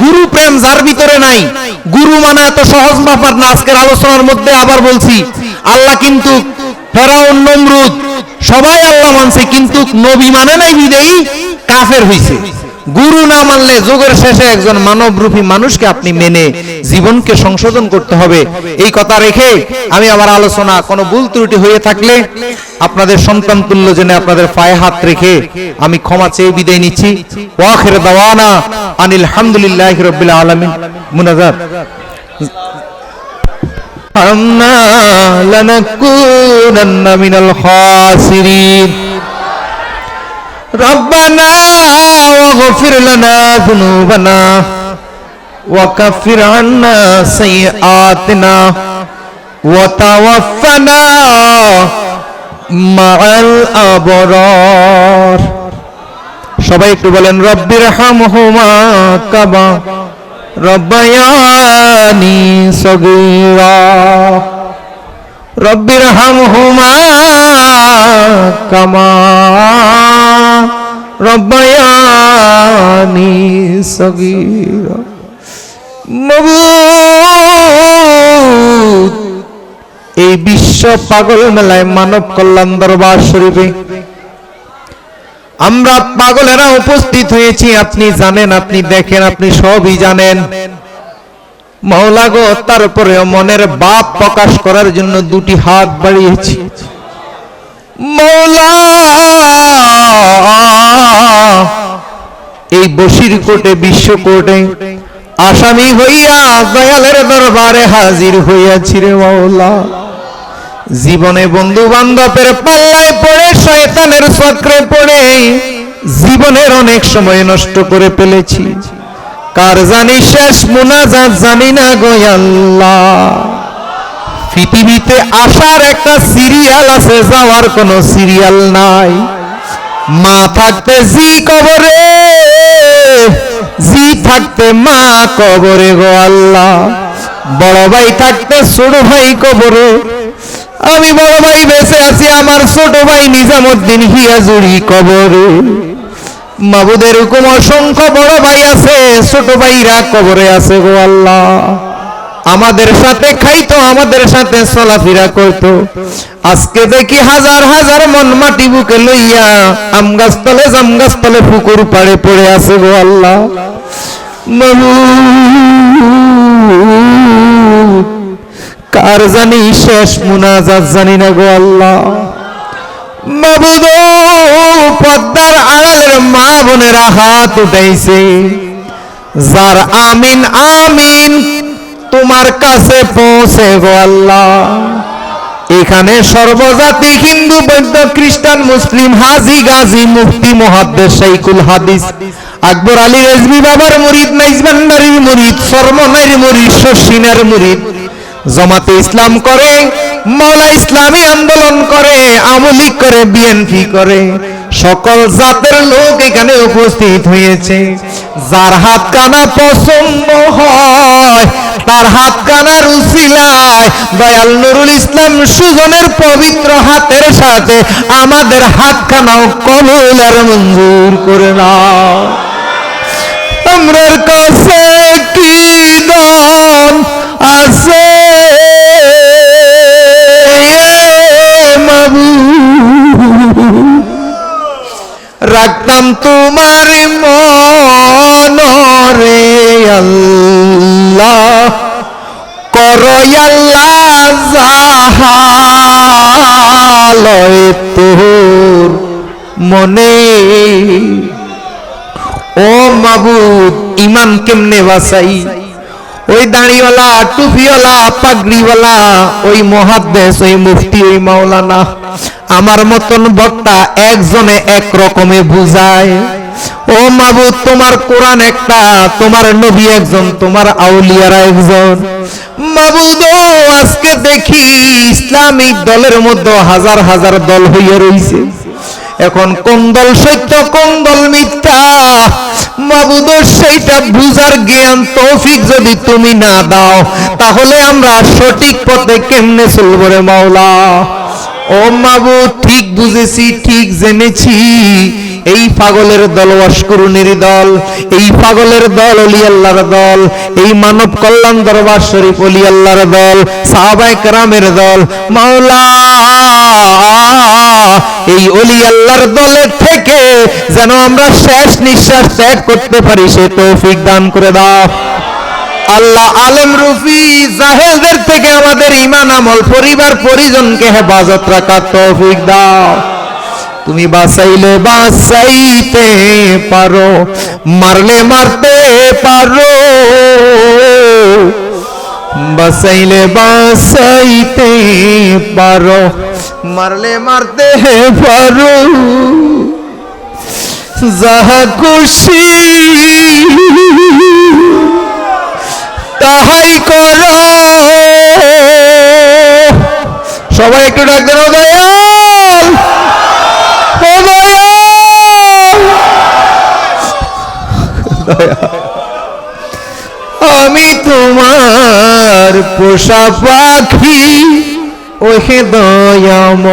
গুরু প্রেম যার ভিতরে নাই। গুরু মানে এত সহজ ব্যাপার না। আজকের আলোচনার মধ্যে আবার বলছি, আল্লাহ কিন্তু ফেরাউন, নমরুদ, সবাই আল্লাহ মানছে, কিন্তু নবী মানে নাই বিদেই কাফের হইছে। গুরু না মানলে যুগের শেষে একজন মানবরূপী মানুষকে আপনি মেনে জীবনকে সংশোধন করতে হবে এই কথা রেখে আমি আমার আলোচনা কোনো ভুল ত্রুটি হয়ে থাকলে আপনাদের সন্তান তুল্য জেনে আপনাদের পায়ে হাত রেখে আমি ক্ষমা চেয়ে বিদায় নিচ্ছি ওয়াখির দাওয়ানা আনিল হামদুলিল্লাহ রব্বিল আলামিন মুনাজাত أنا لنكونن من الخاسرين ربنا واغفر لنا ذنوبنا وكفر عنا سيئاتنا وتوفنا مع الأبرار সবাই একটু বলেন রব্বির হামহুমা কাবা রব্বায়ানি সগীরা রব্বির হামহুমা কামা রব্বায়ানি সগীরা। এই বিশ্ব পাগল মেলায় মানব কল্যাণ দরবার শরীফে। আমরা পাগলেরা উপস্থিত হয়েছি, আপনি জানেন, আপনি দেখেন, আপনি সবই জানেন। মৌলা গো তারপরে মনের বাপ প্রকাশ করার জন্য দুটি হাত বাড়িয়েছি। মৌলা, এই বসির কোটে, বিশ্ব কোটে আসামি হইয়া দয়ালের দরবারে হাজির হইয়াছি রে মৌলা। জীবনে বন্ধু বান্ধবের পাল্লায় পড়ে, শয়তানের চক্রে পড়ে, জীবনের অনেক সময় নষ্ট করে ফেলেছি। কার জানি শেষ, মুনাজাত জানি না গো আল্লাহ। পৃথিবীতে আসার একটা সিরিয়াল আছে, যাওয়ার কোনো সিরিয়াল নাই। মা থাকতে জি কবরে, জি থাকতে মা কবরে গো আল্লাহ। বড় ভাই থাকতে ছোট ভাই কবরে, আমি বড় ভাই বেঁচে আছি, আমার ছোট ভাই নিজামুদ্দিন হিয়াজুরি কবরে। মাবুদের হুকুম অসংখ্য বড় ভাই আছে, ছোট ভাইরা কবরে আছে গো আল্লাহ। আমাদের সাথে খাইতো, আমাদের সাথে চলাফেরা করতো। আজকে দেখি হাজার হাজার মন মাটি বুকে লইয়া আম গাছতলে জাম গাছতলে পুকুর পাড়ে পড়ে আছে গো আল্লাহ। কার জানি শেষ মুনাজাত জানি না গো আল্লাহ। পদ্মার আড়ালের মা বোনেরা হাত উঠাইছে। যার আমিন আমিন তোমার কাছে পৌঁছে গো আল্লাহ। এখানে সর্বজাতি হিন্দু, বৌদ্ধ, খ্রিস্টান, মুসলিম, হাজি, গাজী, মুফতি মহাদ্দেশ শাইকুল হাদিস, আকবর আলী রেজবি বাবার মুরিদ নাইজবান্ডারির মুরিদ সরমনের মুরিদ শশিনের মুরিদ। জমাতে ইসলাম করে, মাওলা ইসলামী আন্দোলন করে আমলিক করে, বিএনপি করে। সকল জাতের লোক এখানে উপস্থিত হয়েছে। যার হাত কানা পছন্দ হয়, তার হাত কানার উসিলায় দয়াল নুরুল ইসলাম সুজনের পবিত্র হাতের সাথে আমাদের হাত কানাও কবুল আর মঞ্জুর করে না আমরার কাছে কি দান আছে? রাখতাম তোমার মনরে, আল্লাহ। করো আল্লাহ জাহালয় তোর মনে। ও মাবুদ ইমান কেমনে বাসাই ওই দাড়িওয়ালা, টুপিওয়ালা, পাগড়িওয়ালা, ওই মহাদ্দেশ, ওই মুফতি, ওই মাওলানা। আমার মতন বক্তা একজনে এক রকমে বুঝায়। ও মাবুদ, তোমার কোরআন একটা, তোমার নবী একজন, তোমার আউলিয়ারা একজন। আজকে দেখি ইসলামিক দলের মধ্যে হাজার হাজার দল হইয়া রইছে। এখন কোন দল সত্য, কোন দল মিথ্যা? মাবুদ, সেইটা বুঝার জ্ঞান, তৌফিক যদি তুমি না দাও, তাহলে আমরা সঠিক পথে কেমনে চলবো রে মাওলা? ও মাবুদ ঠিক বুঝেছি, ঠিক জেনেছি। এই পাগলের দল অস্করুণের দল, এই পাগলের দল অলি আল্লাহর দল, এই মানব কল্যাণ দরবার শরীফ অলি আল্লাহর দল সাহাবাই কেরামের দল, মাওলা, এই অলি আল্লাহর দলের থেকে যেন আমরা শেষ নিঃশ্বাস ত্যাগ করতে পারি, সে তৌফিক দান করে দাও। আল্লাহ আলেম রুফি জাহেলদের থেকে আমাদের ইমান আমল পরিবার পরিজনকে হেফাজত রাখার তৌফিক দাও। তুমি বাঁচাইলে বাঁচাইতে পারো, মারলে মারতে পারো। বাঁচাইলে বাঁচাইতে পারো, মারলে মারতে পারো। যাহা খুশি তাহাই কর। সবাই একটু দয়াল। দয়াল। আমি তোমার পোষা পাখি, ওহে দয়াম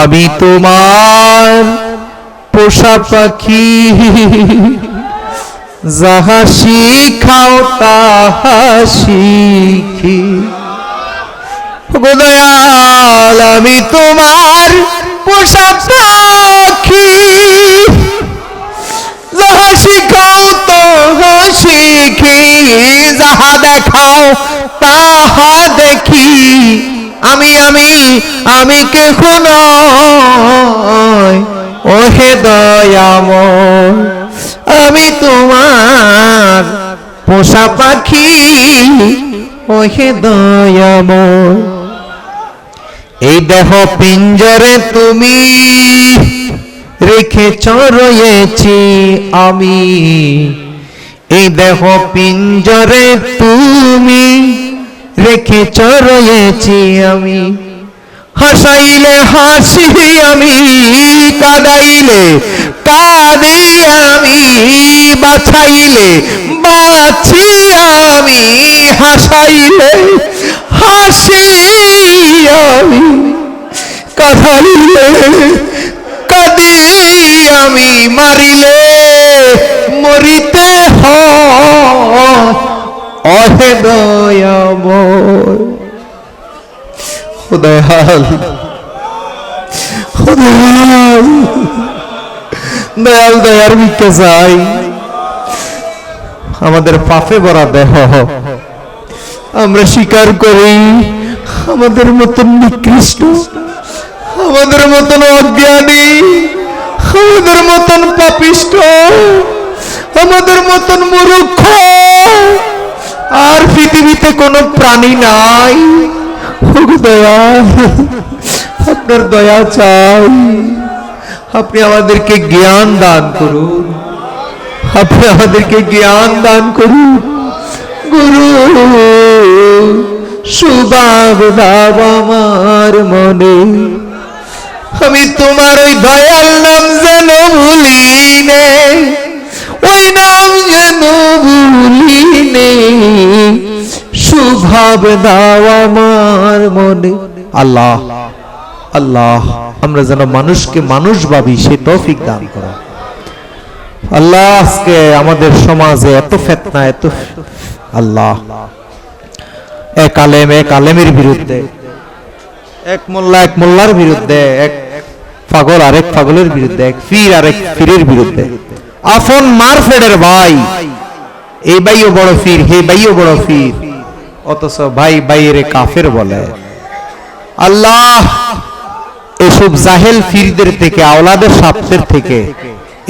আমি তোমার পোষা পাখি। যাহা শিখাও তাহা শিখি। গো দয়াল, আমি তোমার পোষা পাখি। যাহা শিখাও তাহা শিখি, যাহা দেখাও তাহা দেখি। আমি আমি আমি কে নয়, ওহে দয়াময়। আমি তোমার পোষা পাখি, ওহে দয়াময়। এই দেহ পিঞ্জরে তুমি রেখে রয়েছি আমি। এই দেহ পিঞ্জরে তুমি রেখে রয়েছি আমি। হাসাইলে হাসি আমি, কাদাইলে কাঁদি আমি বাছাইলে, বাছি আমি, হাসাইলে হাসি আমি, কাঁদাইলে কাঁদি আমি মারিলে, মরিতে অহে দয়াময় দয়াল দয়াল দয়াল দয়ার ভিক্ষে চাই আমাদের পাপে ভরা দেহ। আমরা স্বীকার করি। আমাদের মতন নিকৃষ্ট। আমাদের মতন অজ্ঞানী। আমাদের মতন পাপিষ্ট। আমাদের মতন মূর্খ। আর পৃথিবীতে কোনো প্রাণী নাই। দয়া আপনার দয়া চাই। আপনি আমাদেরকে জ্ঞান দান করুন। আপনি আমাদেরকে জ্ঞান দান করুন। গুরু, সুবাব দাব আমার মনে। আমি তোমার ওই দয়াল নাম যেন ভুলি নে ওই নাম যেন ভুলি নে সুভাব দাও আমার মনে। আল্লাহ। আল্লাহ, আমরা যেন মানুষকে মানুষ ভাবি, সে তৌফিক দান করো। আল্লাহ, আজকে আমাদের সমাজে এত ফেতনা, এত আল্লাহ, এক আলেম, এক আলেমের বিরুদ্ধে, এক মোল্লা, এক মোল্লার বিরুদ্ধে, এক পাগল আরেক পাগলের বিরুদ্ধে, এক ফির আরেক ফিরের বিরুদ্ধে। আফন মার ফেডের ভাই এই ভাইও বড় ফির হে ভাইও বড় ফির অথচ ভাই ভাইয়ের কাফের বলে। আল্লাহ এসব জাহেল ফিরদের থেকে, আওলাদের স্বার্থের থেকে।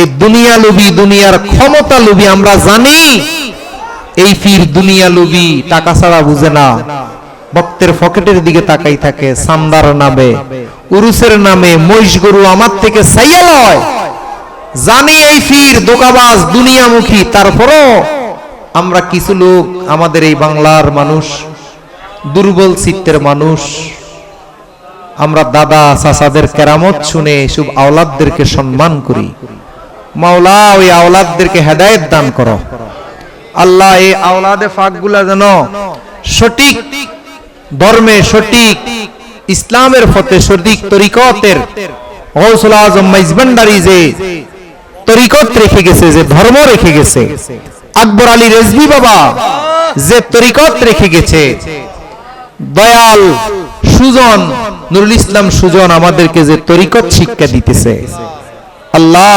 এই দুনিয়া লুবি, দুনিয়ার ক্ষমতা লুবি, আমরা জানি এই ফির দুনিয়া লুবি টাকা ছাড়া বুঝে না। ভক্তের পকেটের দিকে তাকাই থাকে, সান্দার নামে, উরুসের নামে, মহিষ গরু আমার থেকে সাইয়া লয়। জানি এই ফির দোকাবাজ, দুনিয়ামুখী, তারপরও আমরা কিছু লোক আমাদের এই বাংলার মানুষ, দুর্বল চিত্তের মানুষ। আমরা দাদা চাচাদের কেরামত শুনে এসব আওলাদদেরকে সম্মান করি। মাওলা, ওই আওলাদদেরকে হেদায়েত দান করো। আল্লাহ, এই আওলাদে ফাঁকগুলা যেন সঠিক ধর্মে সঠিক, ইসলামের পথে সঠিক তরিকতের গৌসুল আজম মাইজবান্ডারি যে তরিকত রেখে গেছে, যে ধর্ম রেখে গেছে, আকবর আলী রেজবি বাবা যে তরিকত রেখে গেছে, দয়াল সুজন নুরুল ইসলাম সুজন আমাদেরকে যে তরিকত শিক্ষা দিতেছে, আল্লাহ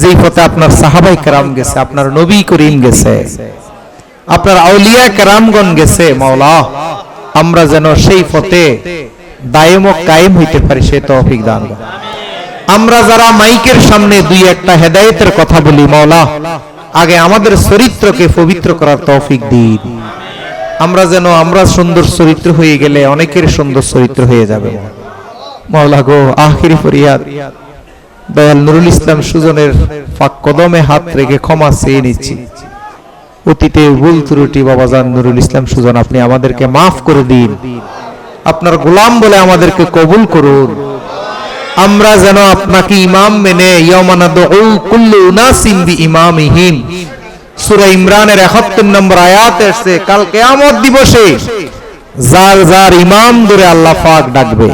যেই পথে আপনার সাহাবাই কেরাম গেছে, আপনার নবী করিম গেছে, আপনার আউলিয়া কেরামগণ গেছে, মাওলা, আমরা যেন সেই পথে দায়ম কায়েম হইতে পারি, সে তৌফিক দান আমরা যারা মাইকের সামনে দুই একটা হেদায়েতের কথা বলি, মাওলা, আগে আমাদের চরিত্রকে পবিত্র করার তৌফিক দিন। আমরা যেন আমরা সুন্দর চরিত্র হয়ে গেলে অনেকের সুন্দর চরিত্র হয়ে যাবে। মাওলা গো, আখিরি ফরিয়াদ। দয়াল নুরুল ইসলাম সুজনের পাক কদমে হাত রেখে ক্ষমা চেয়ে নিচ্ছি। অতীতে ভুল ত্রুটি নুরুল ইসলাম সুজন, আপনি আমাদেরকে মাফ করে দিন। আপনার গোলাম বলে আমাদেরকে কবুল করুন। আমরা যেন আপনাকে ইমাম মেনে ইয়ামানা দুউ কুল্লু উনাসিন বি সূরা ইমরানের 71 নম্বর আয়াত এসেছে, কাল কিয়ামত দিবসে যার যার ইমাম ধরে আল্লাহ পাক ডাকবে।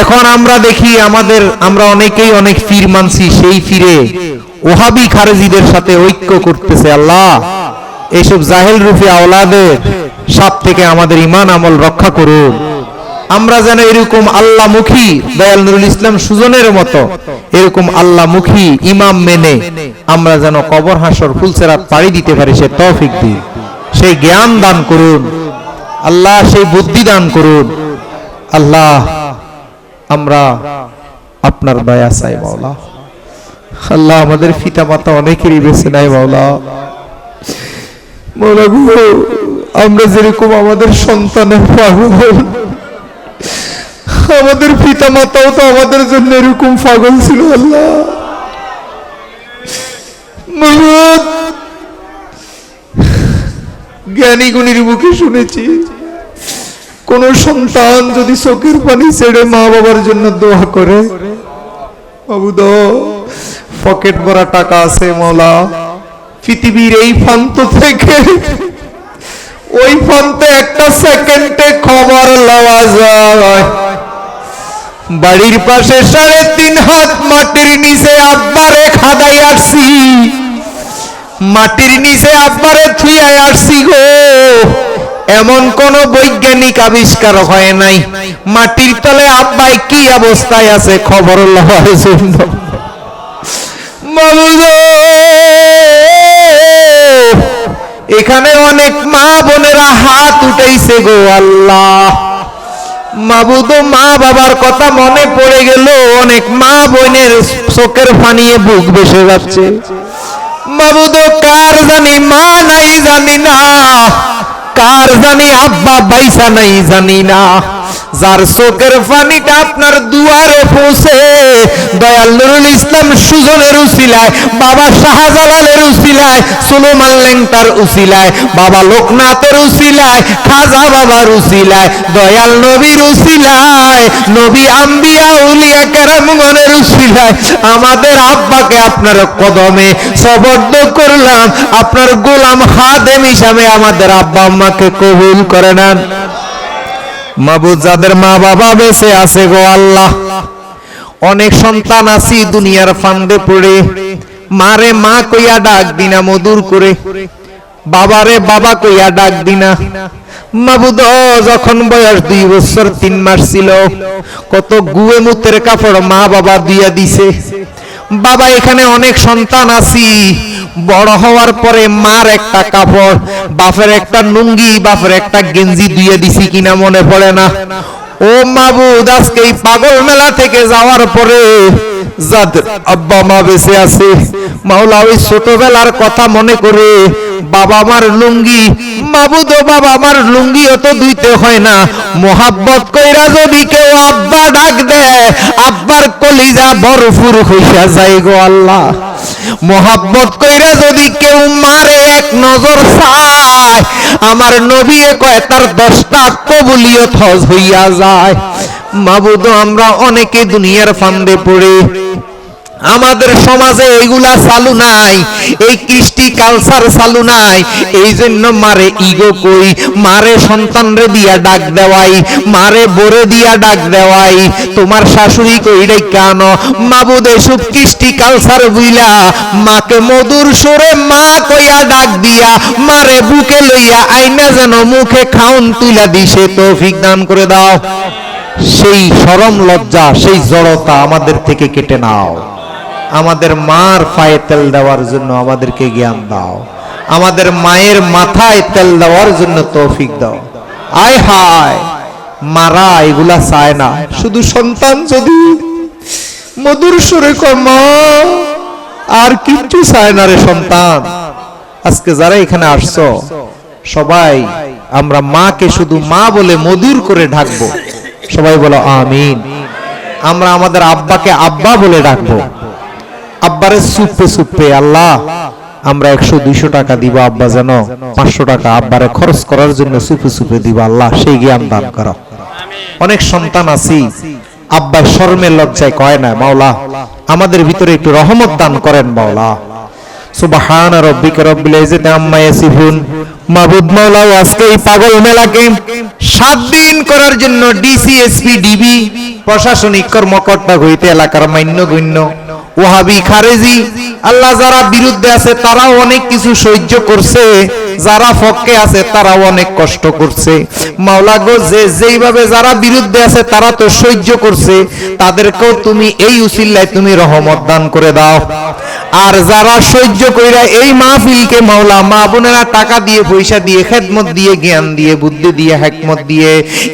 এখন আমরা দেখি আমাদের, আমরা অনেকেই অনেক ফির মানছি, সেই ফিরে ওহাবি খারেজিদের সাথে ঐক্য করতেছে আল্লাহ। এইসব জাহেল রূপী আওলাদের সাপ থেকে আমাদের ইমান আমল রক্ষা করুন। আমরা যেন এরকম আল্লাহমুখী দয়াল নুরুল ইসলাম সুজনের মতো এরকম আল্লাহমুখী ইমাম মেনে আমরা যেন কবর হাসর ফুলসেরাত পাড়ি দিতে পারি, সে তৌফিক দিন। সেই জ্ঞান দান করুন, আল্লাহ সেই বুদ্ধি দান করুন। আল্লাহ, আমরা আপনার দয়া চাই মাওলা। আল্লাহ আমাদের পিতা মাতা অনেকেরই বেছে নাই মাওলা। আমরা যেরকম আমাদের সন্তানের পাগল। আমাদের পিতা মাতাও তো আমাদের জন্য এরকম পাগল ছিল, আল্লাহ। জ্ঞানী গুণীর মুখে শুনেছি, কোন সন্তান যদি চোখের পানি ছেড়ে মা বাবার জন্য দোয়া করে বাবুদ পকেট ভরা টাকা আছে মলা পৃথিবীর এই প্রান্ত থেকে, ওই প্রান্তে একটা সেকেন্ডে খবর লওয়া যায়। বাড়ির পাশে সাড়ে তিন হাত মাটির নিচে আব্বারে খাদাই আসছি মাটির নিচে আব্বারে থুইয়াই আসছি গো। এমন কোন বৈজ্ঞানিক আবিষ্কার হয় নাই। মাটির তলে আব্বাই কি অবস্থায় আছে খবর লওয়ার জন্য। এখানে অনেক মা বোনেরা হাত উঠাইছে গো আল্লাহ। মাবুদ মা বাবার কথা মনে পড়ে গেল। অনেক মা বোনের চোখের ফানিয়ে বুক বেসে যাচ্ছে। মাবুদ কার জানি মা নাই জানি না, কার জানি আব্বা বাইসা নাই জানি না। যার চোখের পানিটা আপনার দুয়ারে পৌঁছে। দয়াল নুরুল ইসলাম সুজনের উসিলায়, বাবা শাহজালালের উসিলায়, সুলেমান লেংটার উসিলায়, বাবা লোকনাথের উসিলায়, খাজা বাবার উসিলায়, দয়াল নবীর উসিলায়, নবী আম্বিয়া, উলিয়া কেরামগণের উসিলায়। আমাদের আব্বাকে আপনার কদমে সবর্দ করলাম। আপনার গোলাম হাদেম হিসাবে আমাদের আব্বা আম্মাকে কবুল করে নেন। মাবুদ যাদের মা বাবা বেঁচে আছে গো আল্লাহ। অনেক সন্তান আছি দুনিয়ার ফান্দে পড়ে। মারে মা কইয়া ডাক দিনা মধুর করে। বাবারে বাবা কইয়া ডাক দিনা। মাবুদ, যখন বয়স দুই বছর তিন মাস ছিল, কত গুয়ে মুতের কাপড় মা বাবা দিয়া দিছে। বাবা, এখানে অনেক সন্তান আছি। বড় হওয়ার পরে মার একটা কাপড়, বাপের একটা নুঙ্গি বাপের একটা গেঞ্জি দিয়ে দিছি কিনা মনে পড়ে না। ও মাবুদ, আজকে এই পাগল মেলা থেকে যাওয়ার পরে যাদের আব্বা মা বেঁচে আছে। মাওলা ওই ছোটবেলার কথা মনে করে বাবা আমার লুঙ্গি মাবুদ বাবা আমার লুঙ্গি অত দুইতে হয় না। মোহাব্বত কইরা যদি কেউ আব্বা ডাক দেয়, আব্বার কলিজা বরফুর হইয়া যায় গো আল্লাহ। মোহাব্বত কইরা যদি কেউ মারে, এক নজর চায়, আমার নবী কয়, তার দশটা কবুলিয়ত হজ হইয়া যায়। মাবুদ আমরা অনেকে দুনিয়ার ফান্দে পড়ে। আমাদের সমাজে এইগুলা চালু নাই, এই কৃষ্টি কালচার চালু নাই। এই জন্য মারে ইগো কই, মারে সন্তানরে দিয়া ডাক দেওয়াই, মারে বরে দিয়া ডাক দেওয়াই। তোমার শাশুড়ি কই রে কেন? মাবুদ এসব কৃষ্টি কালচার বুইলা, মাকে মধুর সুরে মা কইয়া ডাক দিয়া, মারে বুকে লইয়া আইনা যেন মুখে খাউন তুইলা দিছে তৌফিক দান করে দাও। সেই সরম লজ্জা, সেই জড়তা আমাদের থেকে কেটে নাও। আমাদের মার পায়ে তেল দেওয়ার জন্য আমাদেরকে জ্ঞান দাও। আমাদের মায়ের মাথায় তেল দেওয়ার জন্য তৌফিক দাও। আয় হায়, মারা এগুলা চায় না। শুধু সন্তান যদি মধুর সুরে মা, আর কিচ্ছু চায় না রে সন্তান। আজকে যারা এখানে আসছো, সবাই আমরা মাকে শুধু মা বলে মধুর করে ঢাকবো সবাই বলো, আমিন। আমরা আমাদের আব্বাকে আব্বা বলে ডাকবো। আব্বারে সুপে সুপে, আল্লাহ, আমরা একশো, দুইশো টাকা দিব, আব্বা যেন পাঁচশো টাকা আব্বারে খরচ করার জন্য সুপে সুপে দিব, আল্লাহ, সেই জ্ঞান দান করো। অনেক সন্তান আছি, আব্বা শর্মের লজ্জায় কয় না, মাওলা, আমাদের ভিতরে একটু রহমত দান করেন, মাওলা। সুবহান রব্বিকা রব্বিল ইজ্জাতি আম্মা ইয়াসিফুন। মাবুদ মাওলা আজকে এই পাগল মেলাকে সাত দিন করার জন্য ডিসিএসপি, ডিবি, প্রশাসনিক কর্মকর্তা হইতে এলাকার মান্য গণ্য ওহাবি খারেজি, আল্লাহ যারা বিরুদ্ধে আছে তারাও অনেক কিছু সহ্য করছে। যারা পক্ষে আছে তারাও অনেক কষ্ট করছে। মাওলা গো, যে যেইভাবে যারা বিরুদ্ধে আছে তারা তো সহ্য করছে। তাদেরকেও তুমি এই উসিল্লায় তুমি রহমত দান করে দাও। আর যারা সহ্য কইরা এই মাহফিলকে মাওলা মা বোনেরা টাকা দিয়ে, পয়সা দিয়ে, খেদমত দিয়ে, জ্ঞান দিয়ে, বুদ্ধি দিয়ে, হেকমত দিয়ে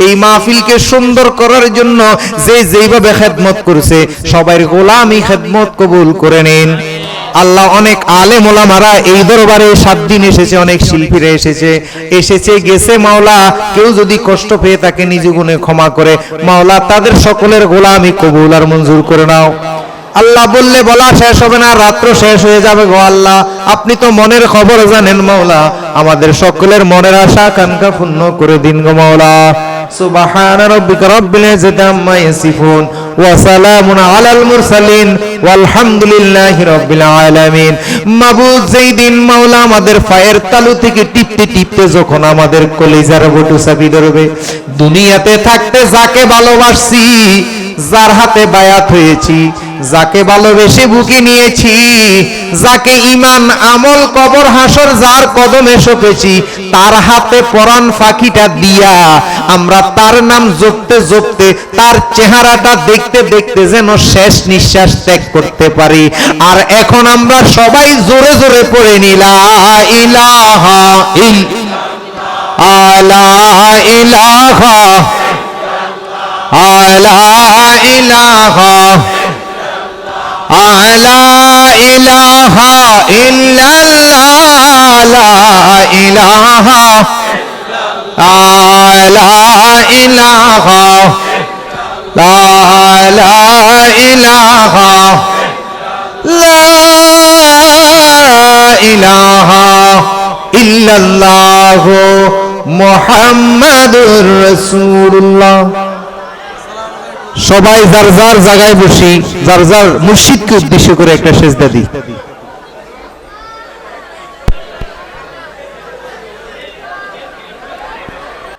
এই মাহফিলকে সুন্দর করার জন্য যে যেইভাবে খেদমত করছে সবাই গোলামি খেদমত কবুল করে নিন। আল্লাহ অনেক আলেম ওলামারা এই দরবারে সাত দিন এসেছে, অনেক শিল্পীরা এসেছে। এসেছে, গেছে মাওলা, কেউ যদি কষ্ট পেয়ে তাকে নিজ গুণে ক্ষমা করে, মাওলা তাদের সকলের গোলামি কবুল আর মঞ্জুর করে নাও। আল্লাহ বললে, বলা শেষ হবে না, রাত্র শেষ হয়ে যাবে গো আল্লাহ। আপনি তো মনের খবর জানেন মাওলা। আমাদের সকলের মনের আশা কানকা পূর্ণ করে দিন গো মাওলা। সুবহান রাব্বিকা রব্বিল ইজ্জাতি আম্মা ইয়াসিফুন। ওয়া সালামুন আলাল মুরসালিন, ওয়ালহামদুলিল্লাহি রাব্বিল আলামিন। মাবুদ যেই দিন মাওলা আমাদের পায়ের তালু থেকে টিপতে টিপতে যখন আমাদের কলিজার বটু চাবি ধরবে, দুনিয়াতে থাকতে যাকে ভালোবাসছি, যার হাতে বায়াত হয়েছি, যাকে ভালোবেসে বুকে নিয়েছি, যাকে ইমান আমল, কবর, হাসর, যার কদমে সপেছি, তার হাতে পরাণ ফাঁকিটা দিয়া আমরা তার নাম জপতে জপতে, তার চেহারাটা দেখতে দেখতে যেন শেষ নিঃশ্বাস ত্যাগ করতে পারি। আর এখন আমরা সবাই জোরে জোরে পড়ে নিলা ইলাহা ইল আলা ইলাহা আলা রাসূলুল্লাহ। সবাই যার যার জায়গায় বসি যার যার মুর্শিদকে উদ্দেশ্য করে একটা সেজদা দিই।